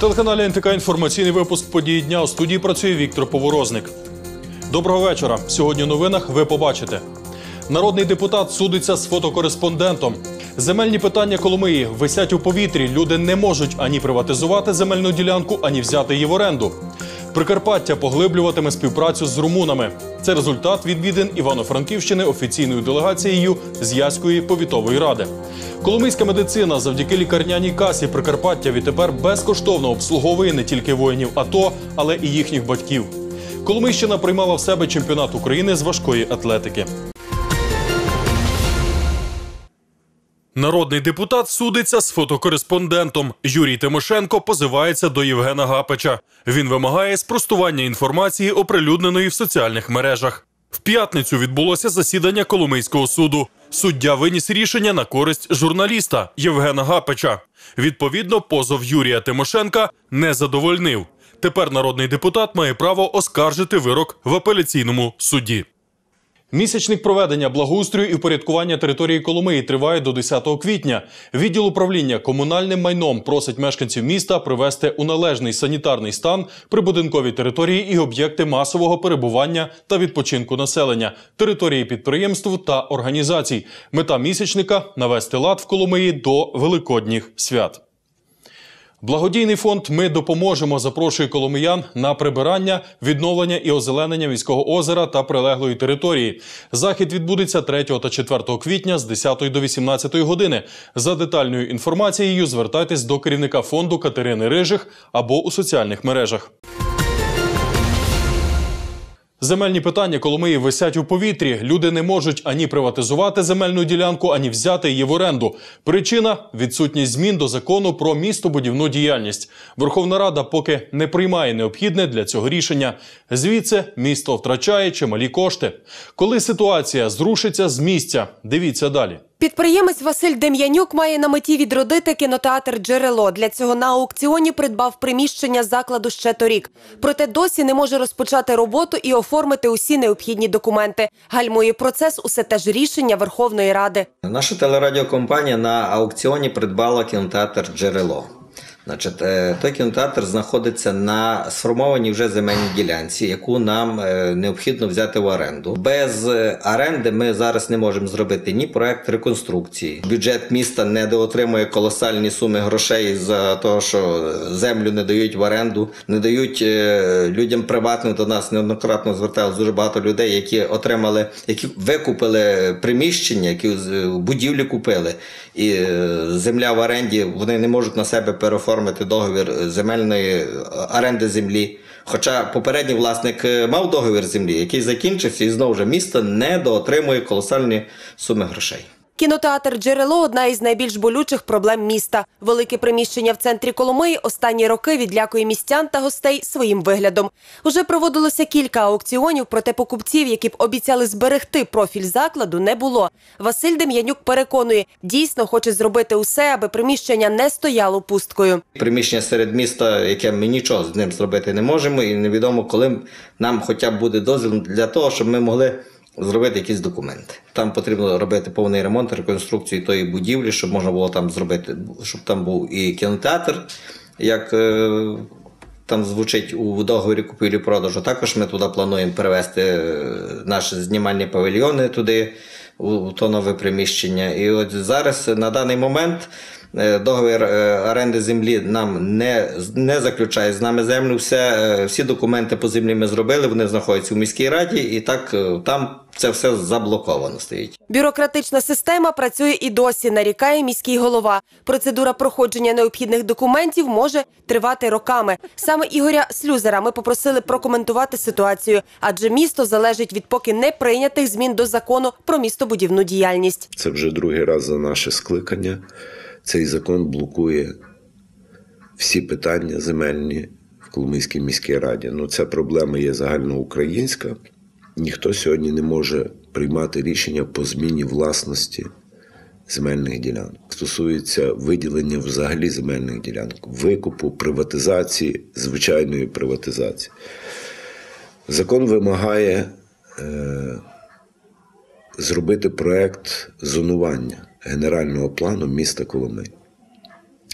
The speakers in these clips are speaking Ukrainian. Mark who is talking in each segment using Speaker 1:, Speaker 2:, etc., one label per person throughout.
Speaker 1: телеканалі НТК інформаційний випуск події дня у студії працює Віктор Поворозник. Доброго вечора. Сьогодні у новинах ви побачите. Народний депутат судиться з фотокореспондентом. Земельні питання Коломиї висять у повітрі. Люди не можуть ані приватизувати земельну ділянку, ані взяти її в оренду. Прикарпаття поглиблюватиме співпрацю з румунами. Це результат відвідин Івано-Франківщини офіційною делегацією з Яської повітової ради. Коломийська медицина завдяки лікарняній касі Прикарпаття відтепер безкоштовно обслуговує не тільки воїнів АТО, але і їхніх батьків. Коломийщина приймала в себе чемпіонат України з важкої атлетики. Народний депутат судиться з фотокореспондентом. Юрій Тимошенко позивається до Євгена Гапича. Він вимагає спростування інформації, оприлюдненої в соціальних мережах. В п'ятницю відбулося засідання Коломийського суду. Суддя виніс рішення на користь журналіста Євгена Гапича. Відповідно, позов Юрія Тимошенка не задовольнив. Тепер народний депутат має право оскаржити вирок в апеляційному суді. Місячник проведення благоустрою і упорядкування території Коломиї триває до 10 квітня. Відділ управління комунальним майном просить мешканців міста привести у належний санітарний стан прибудинкові території і об'єкти масового перебування та відпочинку населення, території підприємств та організацій. Мета місячника навести лад в Коломиї до великодніх свят. Благодійний фонд Ми допоможемо запрошує коломиян на прибирання, відновлення і озеленення міського озера та прилеглої території. Захід відбудеться 3 та 4 квітня з 10 до 18 години. За детальною інформацією звертайтесь до керівника фонду Катерини Рижих або у соціальних мережах. Земельні питання Коломиї висять у повітрі. Люди не можуть ані приватизувати земельну ділянку, ані взяти її в оренду. Причина відсутність змін до закону про містобудівну діяльність. Верховна Рада поки не приймає необхідне для цього рішення. Звідси місто втрачає чималі кошти. Коли ситуація зрушиться з місця, дивіться далі.
Speaker 2: Підприємець Василь Дем'янюк має на меті відродити кінотеатр Джерело. Для цього на аукціоні придбав приміщення закладу ще торік. Проте досі не може розпочати роботу і оформити усі необхідні документи. Гальмує процес усе те ж рішення Верховної Ради.
Speaker 3: Наша телерадіокомпанія на аукціоні придбала кінотеатр Джерело. Значить, е, той кінотеатр знаходиться на сформованій вже земельній ділянці, яку нам е, необхідно взяти в оренду. Без е, оренди ми зараз не можемо зробити ні проект реконструкції. Бюджет міста не доотримує колосальні суми грошей за те, що землю не дають в оренду, не дають людям приватним до нас неоднократно зверталось дуже багато людей, які отримали, які викупили приміщення, які будівлі купили, і земля в оренді вони не можуть на себе переоформити оформити договір земельної оренди землі. Хоча попередній власник е, мав договір землі, який закінчився, і знову ж місто не доотримує колосальні суми грошей.
Speaker 2: Кінотеатр Джерело одна із найбільш болючих проблем міста. Велике приміщення в центрі Коломиї останні роки відлякує містян та гостей своїм виглядом. Уже проводилося кілька аукціонів, проте покупців, які б обіцяли зберегти профіль закладу, не було. Василь Дем'янюк переконує, дійсно хоче зробити усе, аби приміщення не стояло пусткою.
Speaker 3: Приміщення серед міста, яке ми нічого з ним зробити не можемо, і невідомо, коли нам хоча б буде дозвіл для того, щоб ми могли зробити якісь документи. Там потрібно робити повний ремонт, реконструкцію тої будівлі, щоб можна було там зробити, щоб там був і кінотеатр, як е, там звучить у договорі купівлі-продажу. Також ми туди плануємо перевести е, наші знімальні павільйони туди, у то нове приміщення. І от зараз на даний момент. Е, договір е, оренди землі нам не не заключає з нами землю. Все, е, Всі документи по землі ми зробили, вони знаходяться у міській раді, і так там це все заблоковано стоїть.
Speaker 2: Бюрократична система працює і досі, нарікає міський голова. Процедура проходження необхідних документів може тривати роками. Саме Ігоря Слюзера ми попросили прокоментувати ситуацію, адже місто залежить від поки не прийнятих змін до закону про містобудівну діяльність.
Speaker 4: Це вже другий раз за наше скликання цей закон блокує всі питання земельні в Коломийській міській раді. Ну, ця проблема є загальноукраїнська. Ніхто сьогодні не може приймати рішення по зміні власності земельних ділянок. Стосується виділення взагалі земельних ділянок, викупу, приватизації, звичайної приватизації. Закон вимагає е, зробити проект зонування генерального плану міста Коломи.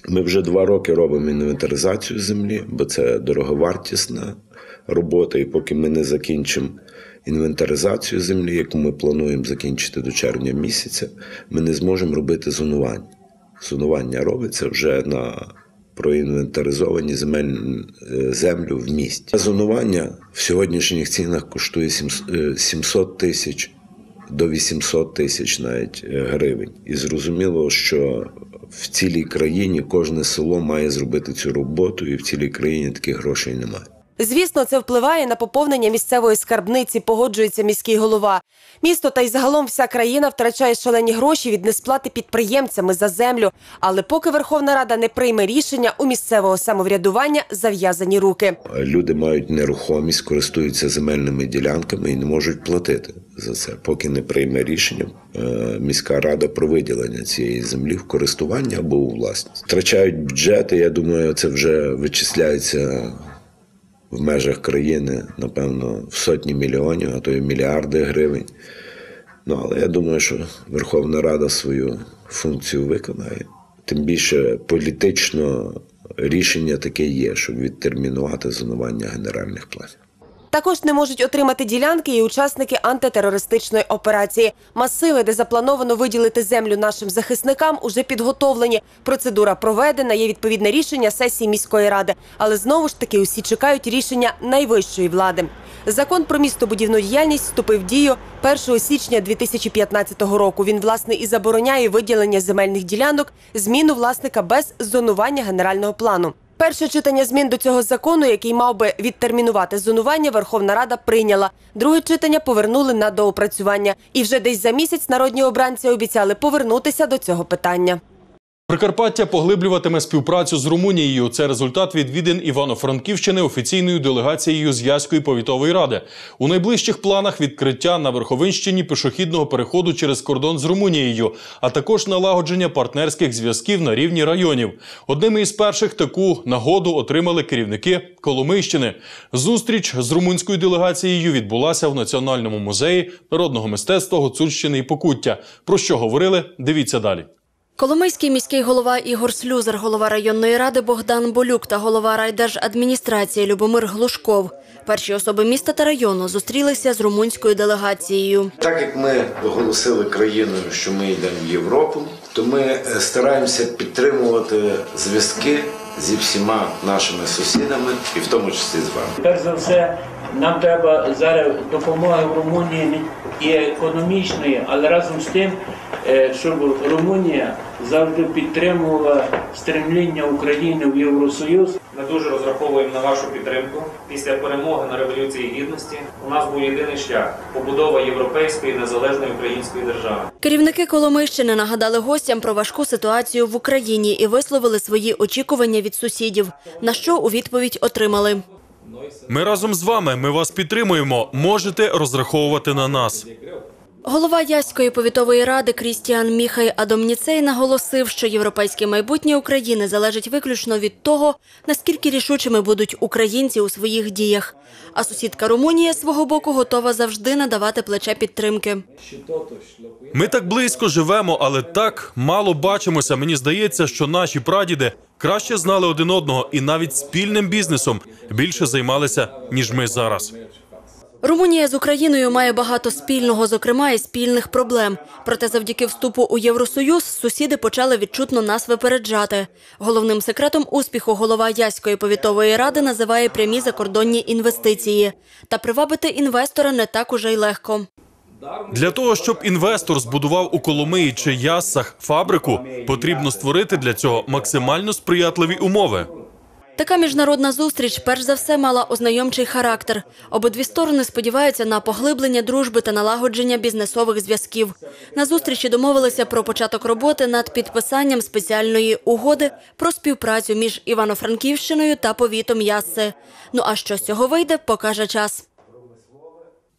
Speaker 4: Ми вже два роки робимо інвентаризацію землі, бо це дороговартісна робота. І поки ми не закінчимо інвентаризацію землі, яку ми плануємо закінчити до червня місяця, ми не зможемо робити зонування. Зонування робиться вже на проінвентаризовані земель, е, землю в місті. Зонування в сьогоднішніх цінах коштує е, 700 тисяч до 800 тисяч навіть е, гривень. І зрозуміло, що в цілій країні кожне село має зробити цю роботу, і в цілій країні таких грошей немає.
Speaker 2: Звісно, це впливає на поповнення місцевої скарбниці, погоджується міський голова. Місто та й загалом вся країна втрачає шалені гроші від несплати підприємцями за землю. Але поки Верховна Рада не прийме рішення, у місцевого самоврядування зав'язані руки.
Speaker 4: Люди мають нерухомість, користуються земельними ділянками і не можуть платити за це, поки не прийме рішення е, міська рада про виділення цієї землі в користування або у власність. Втрачають бюджети. Я думаю, це вже вичисляється в межах країни, напевно, в сотні мільйонів, а то й мільярди гривень. Ну, але я думаю, що Верховна Рада свою функцію виконає. Тим більше політично рішення таке є, щоб відтермінувати зонування генеральних планів.
Speaker 2: Також не можуть отримати ділянки і учасники антитерористичної операції. Масиви, де заплановано виділити землю нашим захисникам, уже підготовлені. Процедура проведена, є відповідне рішення сесії міської ради. Але знову ж таки усі чекають рішення найвищої влади. Закон про містобудівну діяльність вступив в дію 1 січня 2015 року. Він власне і забороняє виділення земельних ділянок, зміну власника без зонування генерального плану. Перше читання змін до цього закону, який мав би відтермінувати зонування, Верховна Рада прийняла. Друге читання повернули на доопрацювання. І вже десь за місяць народні обранці обіцяли повернутися до цього питання.
Speaker 1: Прикарпаття поглиблюватиме співпрацю з Румунією. Це результат відвідин Івано-Франківщини офіційною делегацією з Яської повітової ради. У найближчих планах відкриття на Верховинщині пішохідного переходу через кордон з Румунією, а також налагодження партнерських зв'язків на рівні районів. Одними із перших таку нагоду отримали керівники Коломийщини. Зустріч з румунською делегацією відбулася в Національному музеї народного мистецтва Гуцульщини і Покуття. Про що говорили? Дивіться далі.
Speaker 5: Коломийський міський голова Ігор Слюзар, голова районної ради Богдан Болюк та голова райдержадміністрації Любомир Глушков. Перші особи міста та району зустрілися з румунською делегацією.
Speaker 4: Так як ми оголосили країною, що ми йдемо в Європу, то ми е, стараємося підтримувати зв'язки зі всіма нашими сусідами, і в тому числі з вами.
Speaker 6: Перш за все, нам треба зараз допомоги в Румунії і економічної, але разом з тим, е, щоб Румунія завжди підтримувала стремління України в Євросоюз.
Speaker 7: Ми дуже розраховуємо на вашу підтримку. Після перемоги на Революції Гідності у нас був єдиний шлях побудова європейської незалежної української держави.
Speaker 5: Керівники Коломийщини нагадали гостям про важку ситуацію в Україні і висловили свої очікування від сусідів, на що у відповідь отримали.
Speaker 1: Ми разом з вами. Ми вас підтримуємо. Можете розраховувати на нас.
Speaker 5: Голова Яської повітової ради Крістіан Міхай Адомніцей наголосив, що європейське майбутнє України залежить виключно від того, наскільки рішучими будуть українці у своїх діях. А сусідка Румунія свого боку готова завжди надавати плече підтримки.
Speaker 1: Ми так близько живемо, але так мало бачимося. Мені здається, що наші прадіди краще знали один одного і навіть спільним бізнесом більше займалися, ніж ми зараз.
Speaker 5: Румунія з Україною має багато спільного, зокрема і спільних проблем. Проте завдяки вступу у Євросоюз сусіди почали відчутно нас випереджати. Головним секретом успіху голова Яської повітової ради називає прямі закордонні інвестиції. Та привабити інвестора не так уже й легко.
Speaker 1: Для того, щоб інвестор збудував у Коломиї чи Яссах фабрику, потрібно створити для цього максимально сприятливі умови.
Speaker 5: Така міжнародна зустріч перш за все мала ознайомчий характер. Обидві сторони сподіваються на поглиблення дружби та налагодження бізнесових зв'язків. На зустрічі домовилися про початок роботи над підписанням спеціальної угоди про співпрацю між Івано-Франківщиною та повітом Ясси. Ну а що з цього вийде, покаже час.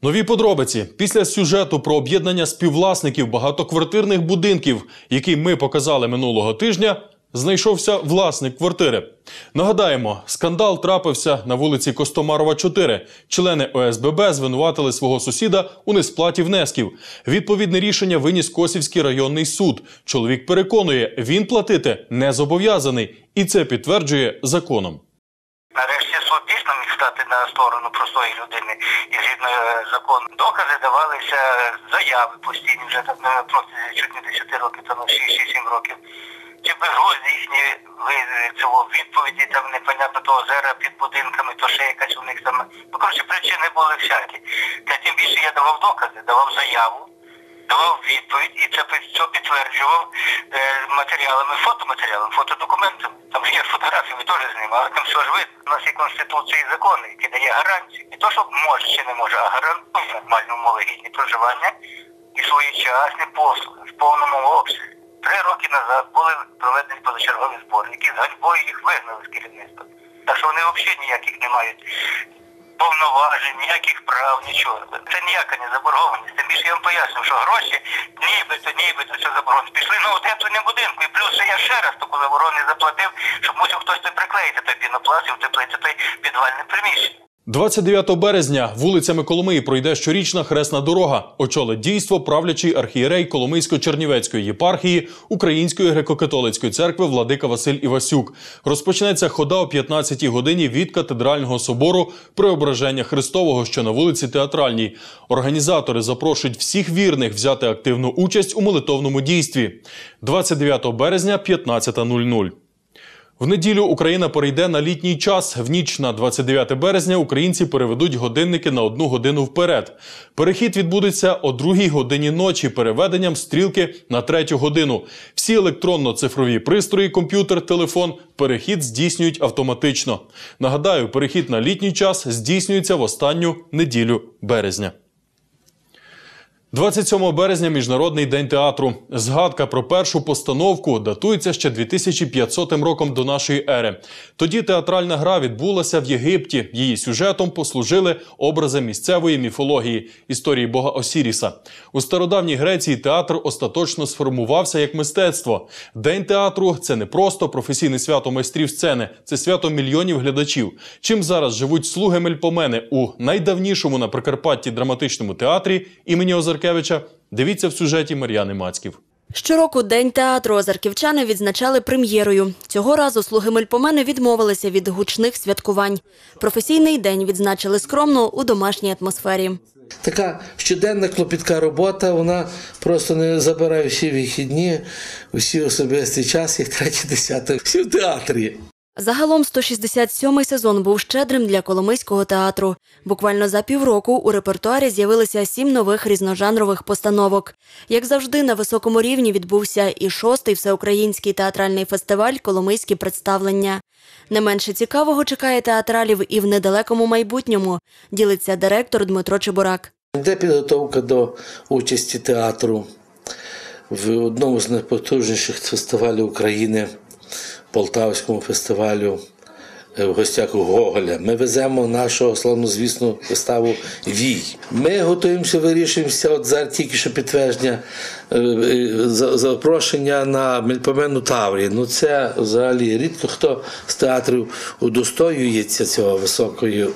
Speaker 1: Нові подробиці після сюжету про об'єднання співвласників багатоквартирних будинків, який ми показали минулого тижня. Знайшовся власник квартири. Нагадаємо, скандал трапився на вулиці Костомарова, 4. Члени ОСББ звинуватили свого сусіда у несплаті внесків. Відповідне рішення виніс Косівський районний суд. Чоловік переконує, він платити не зобов'язаний, і це підтверджує законом.
Speaker 8: Нарешті суд дійсно міг стати на сторону простої людини і згідно е, закону докази давалися е, заяви постійні вже там на чуть не 10 років, там 6-7 років. Чи безглузді їхні цього відповіді, там непонятно то озера під будинками, то ще якась у них там. Ну коротше, причини були всякі. Та тим більше я давав докази, давав заяву. Давав відповідь і це що підтверджував е, матеріалами, фотоматеріалами, фотодокументами. Там ж є фотографії, ви теж з ними, але там все ж видно. У нас є конституція і закони, які дає гарантії. Не то, що може чи не може, а гарантує нормальну умови гідні проживання і своєчасні послуги в повному обсязі. Три роки назад були проведені позачергові збори, які з ганьбою їх вигнали з керівництва. Так що вони взагалі ніяких не мають повноважень, ніяких прав, нічого. Це ніяка не заборгованість. Тим більше я вам поясню, що гроші нібито, нібито це заборгованість. Пішли на утеплення будинку. І плюс я ще раз таку заборону заплатив, щоб мусив хтось приклеїти той пінопласт і утеплити той підвальне приміщення.
Speaker 1: 29 березня вулицями Коломиї пройде щорічна хресна дорога. Очолить дійство правлячий архієрей Коломийсько-Чернівецької єпархії Української греко-католицької церкви Владика Василь Івасюк. Розпочнеться хода о 15-й годині від катедрального собору Преображення Христового, що на вулиці Театральній. Організатори запрошують всіх вірних взяти активну участь у молитовному дійстві. 29 березня, 15.00. В неділю Україна перейде на літній час. В ніч на 29 березня українці переведуть годинники на одну годину вперед. Перехід відбудеться о другій годині ночі переведенням стрілки на третю годину. Всі електронно-цифрові пристрої, комп'ютер, телефон, перехід здійснюють автоматично. Нагадаю, перехід на літній час здійснюється в останню неділю березня. 27 березня Міжнародний день театру. Згадка про першу постановку датується ще 2500 роком до нашої ери. Тоді театральна гра відбулася в Єгипті. Її сюжетом послужили образи місцевої міфології історії бога Осіріса. У стародавній Греції театр остаточно сформувався як мистецтво. День театру це не просто професійне свято майстрів сцени, це свято мільйонів глядачів. Чим зараз живуть слуги Мельпомени у найдавнішому на Прикарпатті драматичному театрі імені Озаркевича. Дивіться в сюжеті Мар'яни Мацьків.
Speaker 5: Щороку День театру озарківчани відзначали прем'єрою. Цього разу слуги Мельпомени відмовилися від гучних святкувань. Професійний день відзначили скромно у домашній атмосфері.
Speaker 9: Така щоденна клопітка робота, вона просто не забирає всі вихідні, усі особистий час, як третє десяте. Всі в театрі.
Speaker 5: Загалом 167-й сезон був щедрим для Коломийського театру. Буквально за півроку у репертуарі з'явилися сім нових різножанрових постановок. Як завжди, на високому рівні відбувся і шостий всеукраїнський театральний фестиваль Коломийські представлення. Не менше цікавого чекає театралів і в недалекому майбутньому, ділиться директор Дмитро Чебурак.
Speaker 9: Йде підготовка до участі театру в одному з найпотужніших фестивалів України, Полтавському фестивалю е, в гостях у Гоголя. Ми веземо нашого славнозвісну виставу Вій. Ми готуємося, вирішуємося. От зараз тільки що підтвердження е, е, за- запрошення на Мельпомену Таврі. Ну це взагалі рідко хто з театрів удостоюється цього високої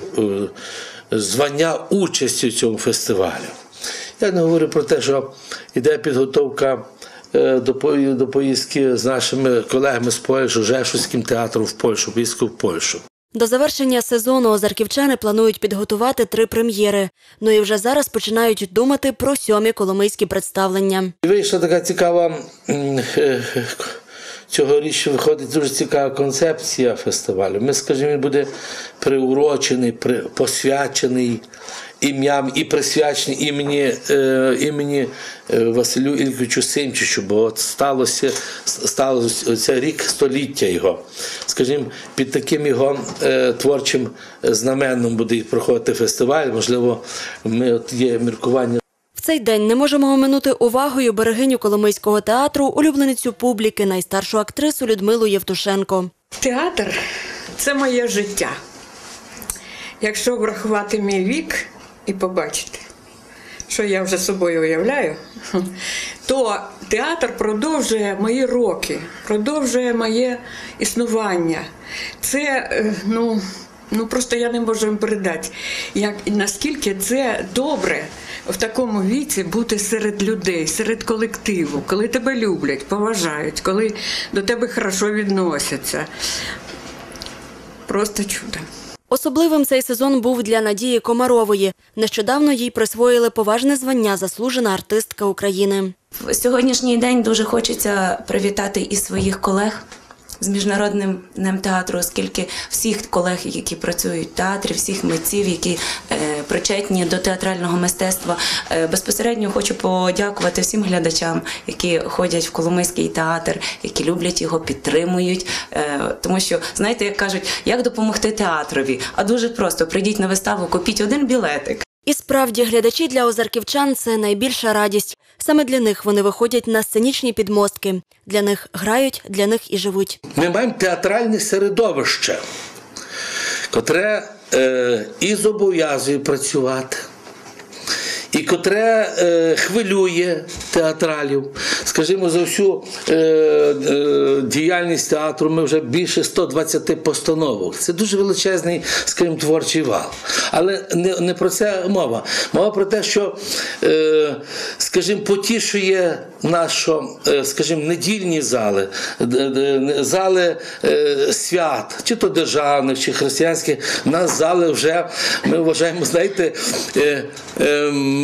Speaker 9: звання участі в цьому фестивалі. Я не говорю про те, що йде підготовка до, до поїздки з нашими колегами з Польщі, Жешуським театром в Польщу, поїздку в Польщу.
Speaker 5: До завершення сезону озарківчани планують підготувати три прем'єри. Ну і вже зараз починають думати про сьомі коломийські представлення.
Speaker 9: Вийшла така цікава. е, е, Цьогоріч виходить дуже цікава концепція фестивалю. Ми, скажімо, він буде приурочений, при, посвячений ім'ям і присвячений імені, е, імені е, Василю Ільковичу Симчичу, бо от сталося, сталося цей рік століття його. Скажімо, під таким його е, творчим знаменом буде проходити фестиваль. Можливо, ми от є міркування
Speaker 5: В цей день не можемо оминути увагою берегиню Коломийського театру, улюбленицю публіки, найстаршу актрису Людмилу Євтушенко.
Speaker 10: Театр це моє життя. Якщо врахувати мій вік і побачити, що я вже собою уявляю, то театр продовжує мої роки, продовжує моє існування. Це е, ну, ну просто я не можу їм передати, як наскільки це добре в такому віці бути серед людей, серед колективу, коли тебе люблять, поважають, коли до тебе хорошо відносяться. Просто чудо.
Speaker 5: Особливим цей сезон був для Надії Комарової. Нещодавно їй присвоїли поважне звання заслужена артистка України.
Speaker 11: В сьогоднішній день дуже хочеться привітати і своїх колег з міжнародним днем театру, оскільки всіх колег, які працюють в театрі, всіх митців, які е, причетні до театрального мистецтва. Е, безпосередньо хочу подякувати всім глядачам, які ходять в Коломийський театр, які люблять його, підтримують. Е, тому що знаєте, як кажуть, як допомогти театрові? А дуже просто прийдіть на виставу, купіть один білетик.
Speaker 5: І справді, глядачі для озарківчан це найбільша радість. Саме для них вони виходять на сценічні підмостки. Для них грають, для них і живуть.
Speaker 9: Ми маємо театральне середовище, котре е, і зобов'язує працювати, і котре е, хвилює театралів. Скажімо, за всю е, е, діяльність театру ми вже більше 120 постановок. Це дуже величезний, скажімо, творчий вал. Але не, не про це мова. Мова про те, що, е, скажімо, потішує нашу, е, скажімо, недільні зали, зали е, свят, чи то державних, чи християнських. Нас зали вже, ми вважаємо, знаєте, е, ем,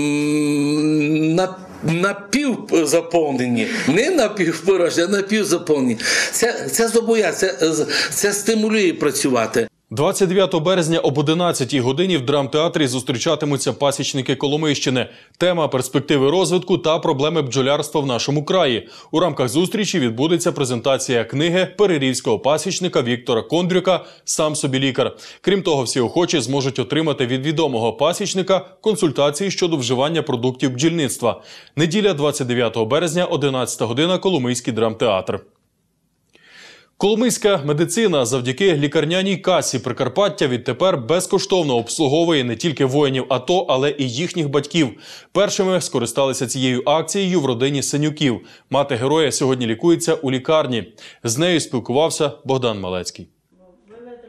Speaker 9: на Напівзаповнені, не напівпорожні, а напівзаповнені. Це, це зобов'язує, це, це стимулює працювати.
Speaker 1: 29 березня об 11 годині в драмтеатрі зустрічатимуться пасічники Коломийщини. Тема перспективи розвитку та проблеми бджолярства в нашому краї. У рамках зустрічі відбудеться презентація книги перерівського пасічника Віктора Кондрюка Сам собі лікар. Крім того, всі охочі зможуть отримати від відомого пасічника консультації щодо вживання продуктів бджільництва. Неділя 29 березня, 11 година, Коломийський драмтеатр. Коломийська медицина завдяки лікарняній касі Прикарпаття відтепер безкоштовно обслуговує не тільки воїнів АТО, але і їхніх батьків. Першими скористалися цією акцією в родині Синюків. Мати героя сьогодні лікується у лікарні. З нею спілкувався Богдан Малецький.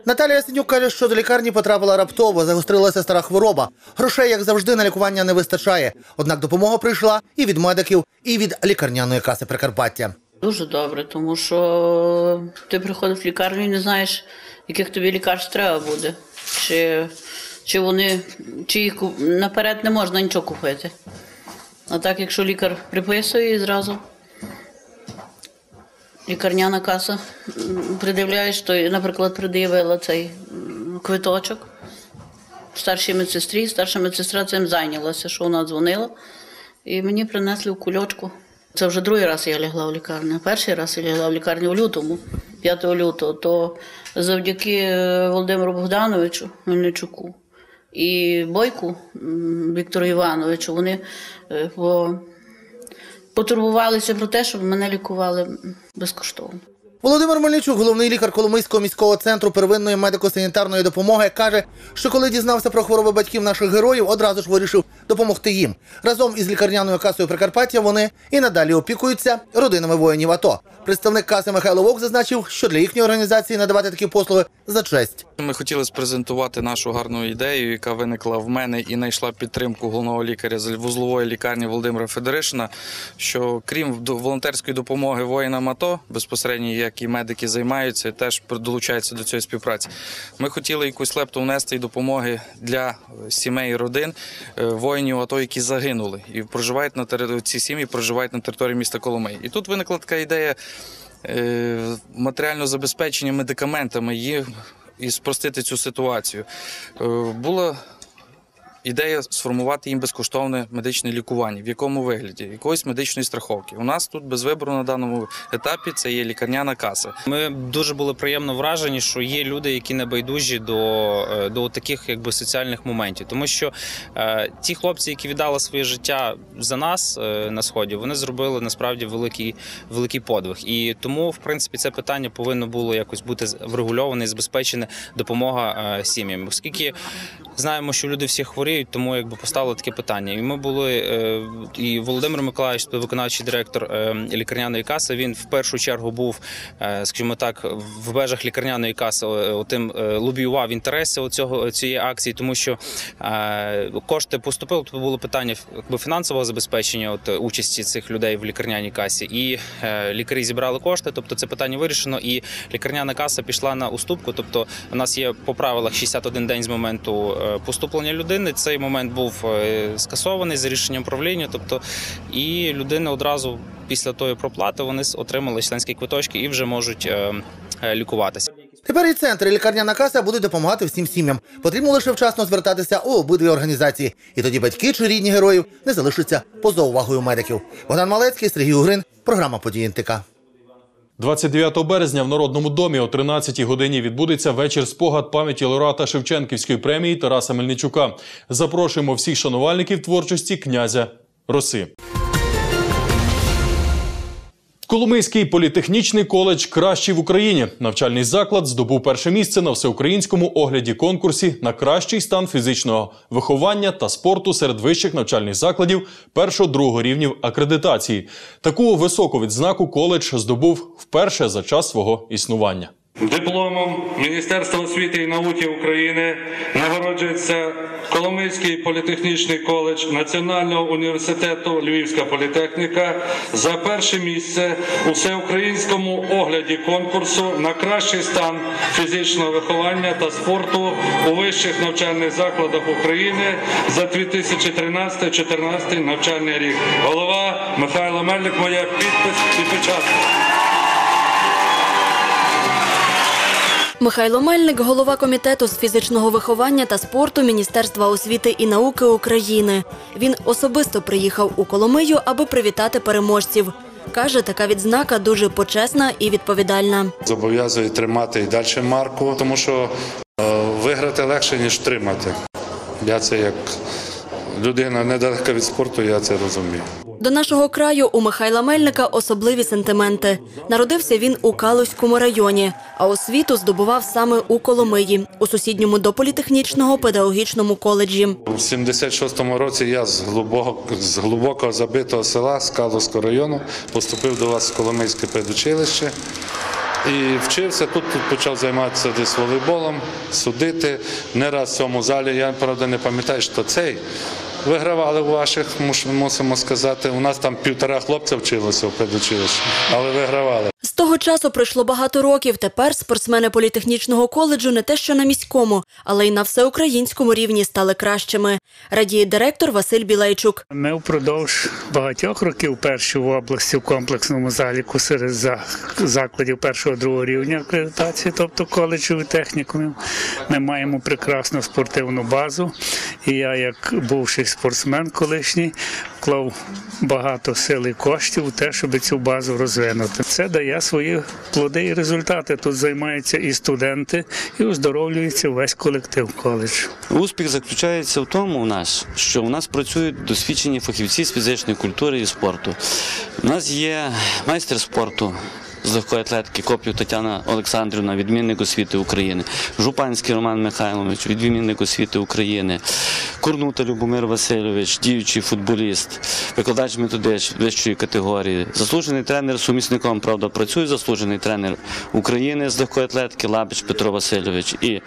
Speaker 12: Наталія Синюк каже, що до лікарні потрапила раптово, загострилася стара хвороба. Грошей, як завжди, на лікування не вистачає. Однак допомога прийшла і від медиків, і від лікарняної каси Прикарпаття.
Speaker 13: Дуже добре, тому що ти приходиш в лікарню і не знаєш, яких тобі лікарств треба буде. Чи, чи вони чи їх наперед не можна нічого купити. А так, якщо лікар приписує зразу лікарняна каса придивляєш, то, наприклад, пред'явила цей квиточок старшій медсестрі. Старша медсестра цим зайнялася, що вона дзвонила, і мені принесли в кульочку. Це вже другий раз я лягла в лікарню. Перший раз я лягла в лікарню у лютому, 5 лютого, то завдяки е, Володимиру Богдановичу Мельничуку і Бойку Віктору Івановичу вони е, по- потурбувалися про те, щоб мене лікували безкоштовно.
Speaker 12: Володимир Мельничук, головний лікар Коломийського міського центру первинної медико-санітарної допомоги, каже, що коли дізнався про хвороби батьків наших героїв, одразу ж вирішив допомогти їм. Разом із лікарняною касою Прикарпаття вони і надалі опікуються родинами воїнів АТО. Представник каси Михайло Вовк зазначив, що для їхньої організації надавати такі послуги за честь.
Speaker 14: Ми хотіли спрезентувати нашу гарну ідею, яка виникла в мене і знайшла підтримку головного лікаря з вузлової лікарні Володимира Федоришина. Що крім волонтерської допомоги воїнам АТО, безпосередньо як і медики займаються, теж долучаються до цієї співпраці. Ми хотіли якусь лепту внести і допомоги для сімей і родин е, воїнів АТО, які загинули і проживають на території ці сім'ї проживають на території міста Коломей. І тут виникла така ідея е, матеріального забезпечення медикаментами їх і спростити цю ситуацію. Е, Була ідея сформувати їм безкоштовне медичне лікування. В якому вигляді? Якоїсь медичної страховки. У нас тут без вибору на даному етапі це є лікарняна каса.
Speaker 15: Ми дуже були приємно вражені, що є люди, які не байдужі до, е, до таких якби соціальних моментів. Тому що е, ті хлопці, які віддали своє життя за нас е, на сході, вони зробили насправді великий, великий подвиг. І тому, в принципі, це питання повинно було якось бути врегульоване і забезпечена допомога е, сім'ям, оскільки знаємо, що люди всі хворіють, тому якби поставили таке питання. І ми були е, і Володимир Миколаївич, виконавчий директор е, лікарняної каси. Він в першу чергу був, е, скажімо так, в межах лікарняної каси отим лобіював інтереси оцього цієї акції, тому що кошти поступили. Тобто було питання якби фінансового забезпечення от участі цих людей в лікарняній касі, і лікарі зібрали кошти. Тобто це питання вирішено, і лікарняна каса пішла на уступку. Тобто, у нас є по правилах 61 день з моменту поступлення людини. Цей момент був е, скасований за рішенням правління. Тобто, і людина одразу після тої проплати вони отримали членські квиточки і вже можуть е, е, лікуватися.
Speaker 12: Тепер і центр, і лікарняна каса будуть допомагати всім сім'ям. Потрібно лише вчасно звертатися у обидві організації. І тоді батьки чи рідні героїв не залишаться поза увагою медиків. Богдан Малецький, Сергій Угрин, програма «Події НТК».
Speaker 1: 29 березня в Народному домі о 13 годині відбудеться вечір спогад пам'яті лауреата Шевченківської премії Тараса Мельничука. Запрошуємо всіх шанувальників творчості князя Роси. Коломийський політехнічний коледж кращий в Україні. Навчальний заклад здобув перше місце на всеукраїнському огляді конкурсі на кращий стан фізичного виховання та спорту серед вищих навчальних закладів першого-другого рівнів акредитації. Таку високу відзнаку коледж здобув вперше за час свого існування.
Speaker 16: Дипломом Міністерства освіти і науки України нагороджується Коломийський політехнічний коледж Національного університету Львівська політехніка за перше місце у всеукраїнському огляді конкурсу на кращий стан фізичного виховання та спорту у вищих навчальних закладах України за 2013-2014 навчальний рік. Голова Михайло Мельник, моя підпис і печатка.
Speaker 5: Михайло Мельник, голова комітету з фізичного виховання та спорту Міністерства освіти і науки України. Він особисто приїхав у Коломию, аби привітати переможців. Каже, така відзнака дуже почесна і відповідальна.
Speaker 17: Зобов'язує тримати і далі марку, тому що е, виграти легше, ніж тримати. Я це як людина недалека від спорту, я це розумію.
Speaker 5: До нашого краю у Михайла Мельника особливі сентименти. Народився він у Калузькому районі, а освіту здобував саме у Коломиї, у сусідньому до політехнічного педагогічному коледжі.
Speaker 17: У 76-му році я з глибокого, з глибокого забитого села з Калузького району поступив до вас в Коломийське педучилище. І вчився тут, тут почав займатися десь волейболом, судити. Не раз в цьому залі. Я правда не пам'ятаю, що цей. Вигравали у ваших, мусимо сказати. У нас там півтора хлопця вчилося в педучилищі, але вигравали.
Speaker 5: Того часу пройшло багато років. Тепер спортсмени політехнічного коледжу не те, що на міському, але й на всеукраїнському рівні стали кращими. Радіє директор Василь Білейчук.
Speaker 18: Ми впродовж багатьох років перші в області в комплексному заліку серед закладів першого другого рівня акредитації, тобто коледжів і технікумів. Ми маємо прекрасну спортивну базу. І я, як бувший спортсмен колишній, вклав багато сил і коштів у те, щоб цю базу розвинути. Це дає свої плоди і результати. Тут займаються і студенти, і оздоровлюється весь колектив коледжу.
Speaker 19: Успіх заключається в тому у нас, що у нас працюють досвідчені фахівці з фізичної культури і спорту. У нас є майстер спорту. З легкої атлетики Коплів Тетяна Олександрівна, відмінник освіти України, Жупанський Роман Михайлович, відмінник освіти України, Курнута Любомир Васильович, діючий футболіст, викладач методич вищої категорії, заслужений тренер сумісником, правда, працює заслужений тренер України з легкої атлетики Лабич Петро Васильович. І е,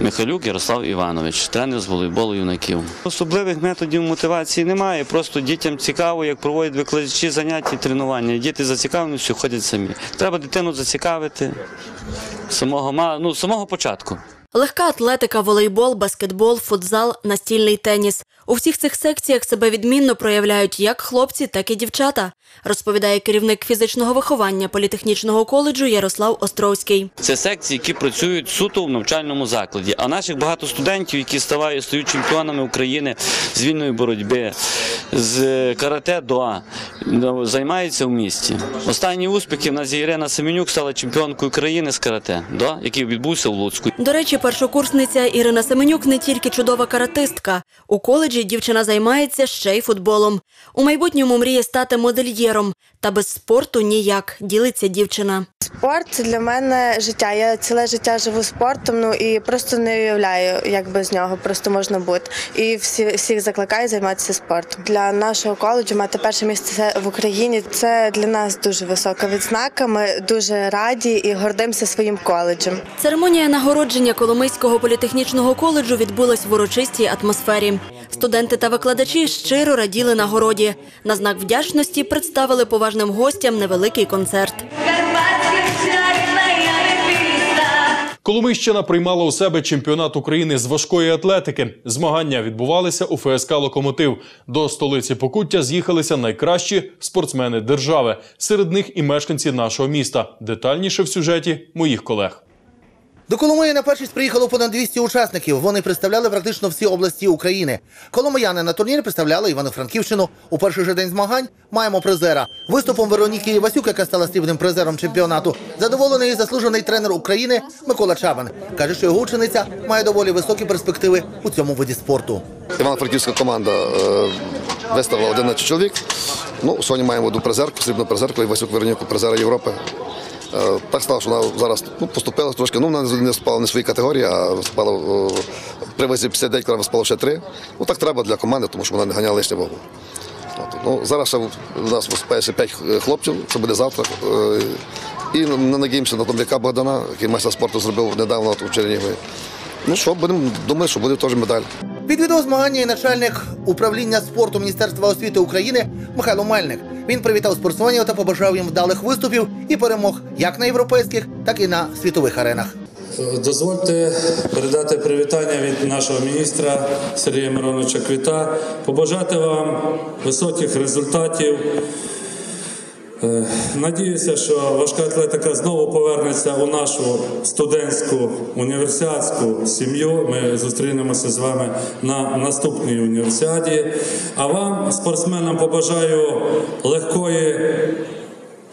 Speaker 19: Михайлюк Ярослав Іванович, тренер з волейболу юнаків. Особливих методів мотивації немає. Просто дітям цікаво, як проводять викладачі заняття і тренування. Діти зацікавленістю ходять самі. Треба дитину зацікавити самого ну, самого початку.
Speaker 5: Легка атлетика, волейбол, баскетбол, футзал, настільний теніс. У всіх цих секціях себе відмінно проявляють як хлопці, так і дівчата, розповідає керівник фізичного виховання політехнічного коледжу Ярослав Островський.
Speaker 19: Це секції, які працюють суто в навчальному закладі. А наших багато студентів, які ставають стають чемпіонами України з вільної боротьби, з карате до А ну, займаються в місті. Останні успіхи в нас є Ірина Семенюк стала чемпіонкою країни з карате, до, який відбувся в Луцьку.
Speaker 5: До речі, першокурсниця Ірина Семенюк не тільки чудова каратистка. У коледжі дівчина займається ще й футболом. У майбутньому мріє стати модельєром. Та без спорту ніяк, ділиться дівчина.
Speaker 20: Спорт для мене життя. Я ціле життя живу спортом. Ну і просто не уявляю, як без нього просто можна бути. І всі всіх закликаю займатися спортом. Для нашого коледжу мати перше місце в Україні. Це для нас дуже висока відзнака. Ми дуже раді і гордимося своїм коледжем.
Speaker 5: Церемонія нагородження Коломийського політехнічного коледжу відбулась в урочистій атмосфері. Студенти та викладачі щиро раділи нагороді. На знак вдячності представили поважним гостям невеликий концерт.
Speaker 1: Коломийщина приймала у себе чемпіонат України з важкої атлетики. Змагання відбувалися у ФСК Локомотив. До столиці Покуття з'їхалися найкращі спортсмени держави. Серед них і мешканці нашого міста. Детальніше в сюжеті моїх колег.
Speaker 12: До Коломиї на першість приїхало понад 200 учасників. Вони представляли практично всі області України. Коломияни на турнірі представляли Івано-Франківщину. У перший же день змагань маємо призера. Виступом Вероніки Івасюк, яка стала срібним призером чемпіонату, задоволений і заслужений тренер України Микола Чабан. Каже, що його учениця має доволі високі перспективи у цьому виді спорту.
Speaker 21: Івано-Франківська команда е, виставила 11 чоловік. Ну, сьогодні маємо одну призерку, срібну призерку, Івасюк Вероніку, призера Європи. Е, Так стало, що вона зараз ну, поступила трошки. Ну, вона не вступала не в своїй категорії, а вступала в при вазі 59, коли виступала ще 3. Ну так треба для команди, тому що вона не ганяла лишню вагу. Ну, зараз ще у нас виступає ще 5 хлопців, це буде завтра. Е, І ми надіємося на Томляка Богдана, який майстер спорту зробив недавно у Чернігові. Ну що, будемо думати, що буде теж медаль.
Speaker 12: Відвідав змагання і начальник управління спорту Міністерства освіти України Михайло Мельник. Він привітав спортсменів та побажав їм вдалих виступів і перемог як на європейських, так і на світових аренах.
Speaker 22: Дозвольте передати привітання від нашого міністра Сергія Мироновича Квіта, побажати вам високих результатів. Е, Надіюся, що важка атлетика знову повернеться у нашу студентську універсіадську сім'ю. Ми зустрінемося з вами на наступній універсіаді. А вам, спортсменам, побажаю легкої,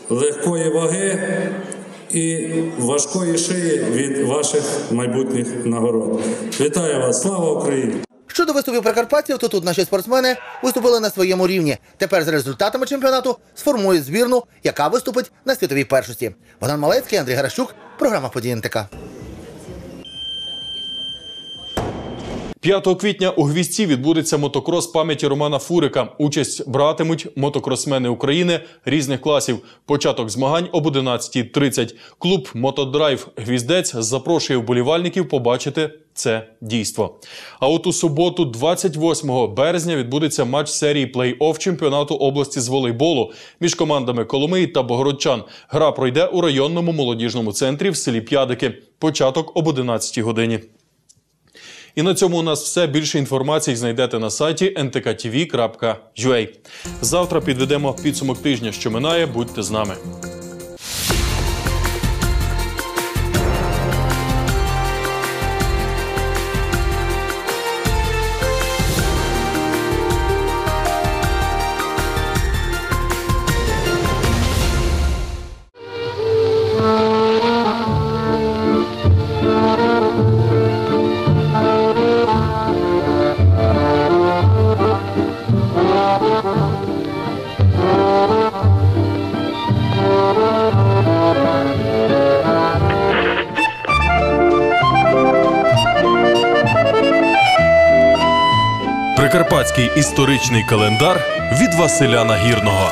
Speaker 22: легкої ваги і важкої шиї від ваших майбутніх нагород. Вітаю вас! Слава Україні!
Speaker 12: Щодо виступів прикарпатців, то тут наші спортсмени виступили на своєму рівні. Тепер з результатами чемпіонату сформують збірну, яка виступить на світовій першості. Богдан Малецький, Андрій Гаращук, програма «Події НТК».
Speaker 1: 5 квітня у Гвіздці відбудеться мотокрос пам'яті Романа Фурика. Участь братимуть мотокросмени України різних класів. Початок змагань об 11.30. Клуб Мотодрайв Гвіздець запрошує вболівальників побачити це дійство. А от у суботу, 28 березня, відбудеться матч серії плей-офф чемпіонату області з волейболу між командами Коломиї та Богородчан. Гра пройде у районному молодіжному центрі в селі П'ядики. Початок об 11 годині. І на цьому у нас все. Більше інформації знайдете на сайті ntkTV.ua. Завтра підведемо підсумок тижня, що минає. Будьте з нами. Прикарпатський історичний календар від Василя Нагірного.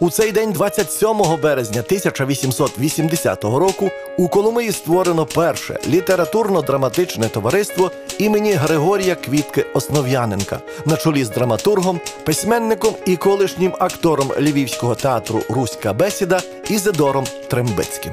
Speaker 23: У цей день, 27 березня 1880 року, у Коломиї створено перше літературно-драматичне товариство імені Григорія Квітки Основ'яненка на чолі з драматургом, письменником і колишнім актором Львівського театру Руська бесіда Ізидором Трембицьким.